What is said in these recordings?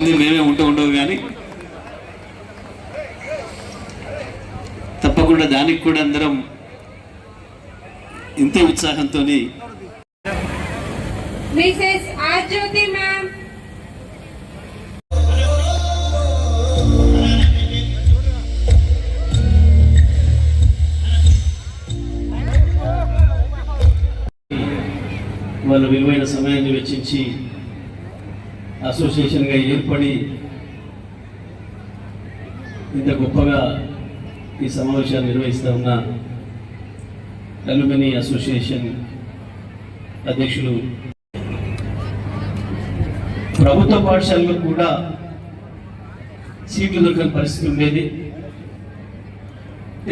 ఇది మేమే ఉంటూ ఉండవు కానీ తప్పకుండా దానికి కూడా అందరం ఇంతే ఉత్సాహంతో. వాళ్ళ విలువైన సమయాన్ని వెచ్చించి అసోసియేషన్గా ఏర్పడి ఇంత గొప్పగా ఈ సమావేశాన్ని నిర్వహిస్తూ ఉన్న అలుమిని అసోసియేషన్ అధ్యక్షులు. ప్రభుత్వ పాఠశాలలో కూడా సీట్లు దొరకని పరిస్థితి ఉండేది.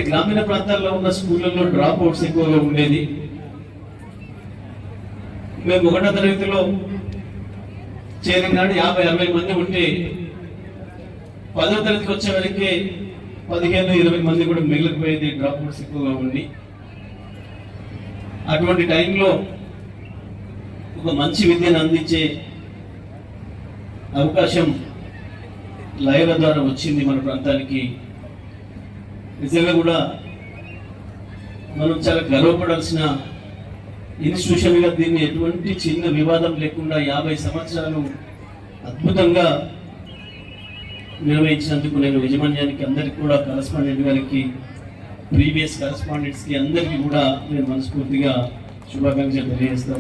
గ్రామీణ ప్రాంతాల్లో ఉన్న స్కూళ్ళల్లో డ్రాప్ అవుట్స్ ఎక్కువగా ఉండేది. మేము ఒకటో తరగతిలో చేరిన నాడు యాభై అరవై మంది ఉంటే పదో తరగతికి వచ్చేవరకే పదిహేను ఇరవై మంది కూడా మిగిలిపోయేది డ్రాప్అవుట్స్ ఎక్కువగా ఉండి. అటువంటి టైంలో ఒక మంచి విద్యను అందించే అవకాశం లైవ్ల ద్వారా వచ్చింది మన ప్రాంతానికి. నిజంగా కూడా మనం చాలా గర్వపడాల్సిన ఇన్స్టిట్యూషన్గా దీన్ని ఎటువంటి చిన్న వివాదం లేకుండా యాభై సంవత్సరాలు అద్భుతంగా నిర్వహించినందుకు నేను యజమాన్యానికి అందరికీ కూడా కరస్పాండెంట్ గారికి ప్రీవియస్ కరస్పాండెంట్స్కి అందరికీ కూడా నేను మనస్ఫూర్తిగా శుభాకాంక్షలు తెలియజేస్తా